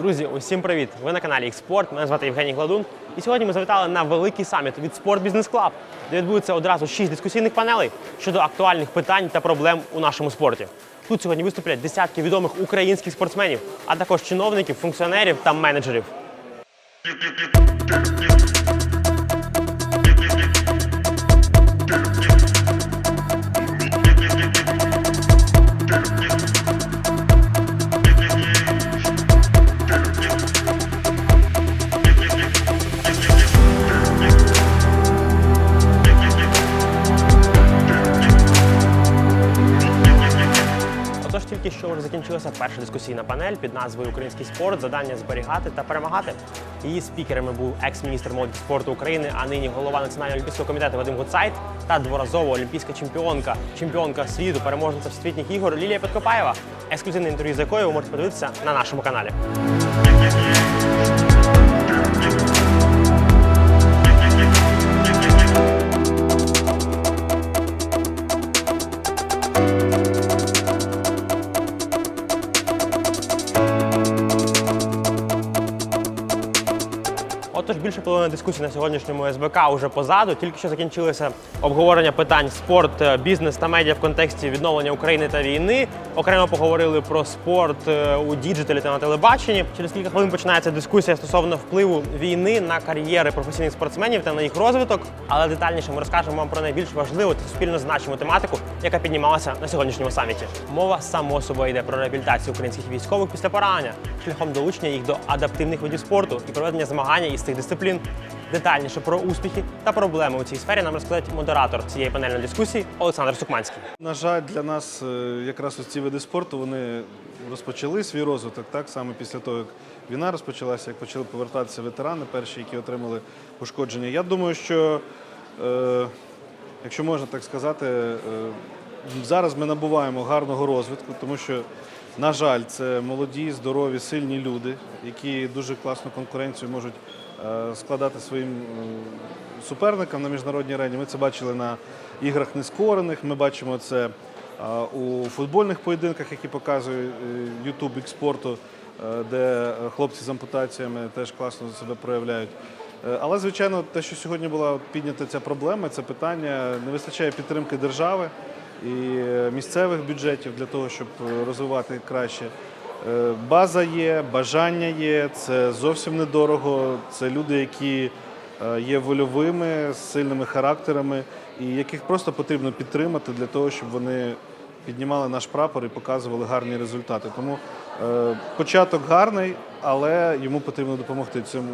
Друзі, усім привіт! Ви на каналі Xport, Мене звати Євгеній Гладун. І сьогодні ми завітали на великий саміт від Sport Business Club, де відбудеться одразу шість дискусійних панелей щодо актуальних питань та проблем у нашому спорті. Тут сьогодні виступлять десятки відомих українських спортсменів, а також чиновників, функціонерів та менеджерів. Тільки що вже закінчилася перша дискусійна панель під назвою Український спорт завдання зберігати та перемагати. Її спікерами був екс-міністр молоді спорту України, а нині голова Національного олімпійського комітету Вадим Гуцайт та дворазова олімпійська чемпіонка, чемпіонка світу, переможниця всесвітніх ігор Лілія Підкопаєва. Ексклюзивне інтерв'ю з якою ви можете подивитися на нашому каналі. Отож, більше половини дискусії на сьогоднішньому СБК вже позаду. Тільки що закінчилося обговорення питань спорт, е, бізнес та медіа в контексті відновлення України та війни. Окремо поговорили про спорт е, у діджиталі та на телебаченні. Через кілька хвилин починається дискусія стосовно впливу війни на кар'єри професійних спортсменів та на їх розвиток. Але детальніше ми розкажемо вам про найбільш важливу та суспільно значиму тематику, яка піднімалася на сьогоднішньому саміті. Мова само собою йде про реабілітацію українських військових після поранення, шляхом долучення їх до адаптивних видів спорту і проведення змагання із цих дисциплін. Детальніше про успіхи та проблеми у цій сфері нам розкаже модератор цієї панельної дискусії Олександр Сукманський. На жаль, для нас е, якраз ось ці види спорту вони розпочали свій розвиток так саме після того, як війна розпочалася, як почали повертатися ветерани, перші, які отримали пошкодження. Я думаю, що е, якщо можна так сказати, е, зараз ми набуваємо гарного розвитку, тому що, на жаль, це молоді, здорові, сильні люди, які дуже класну конкуренцію можуть е, складати своїм е, суперникам на міжнародній арені. Ми це бачили на іграх нескорених. Ми бачимо це е, у футбольних поєдинках, які показує YouTube експорту, де хлопці з ампутаціями теж класно себе проявляють. Але, звичайно, те, що сьогодні була піднята ця проблема, це питання не вистачає підтримки держави і е, місцевих бюджетів для того, щоб е, розвивати краще. Е, База є, бажання є, це зовсім недорого. Це люди, які є вольовими, з сильними характерами, і яких просто потрібно підтримати для того, щоб вони піднімали наш прапор і показували гарні результати. Тому початок гарний, але йому потрібно допомогти цьому,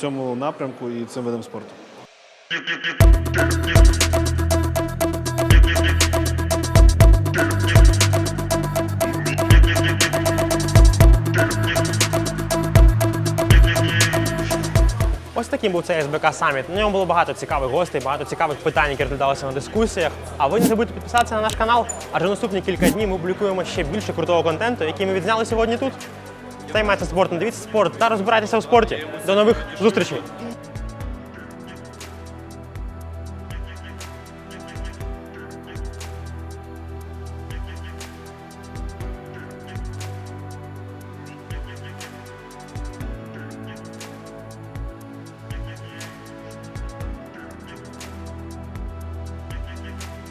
цьому напрямку і цим видам спорту. Ось таким був цей СБК саміт. На ньому було багато цікавих гостей, багато цікавих питань, які розглядалися на дискусіях. А ви не забудьте підписатися на наш канал, адже наступні кілька днів ми публікуємо ще більше крутого контенту, який ми відзняли сьогодні тут. Займайтеся спортом, дивіться спорт та розбирайтеся у спорті. До нових зустрічей!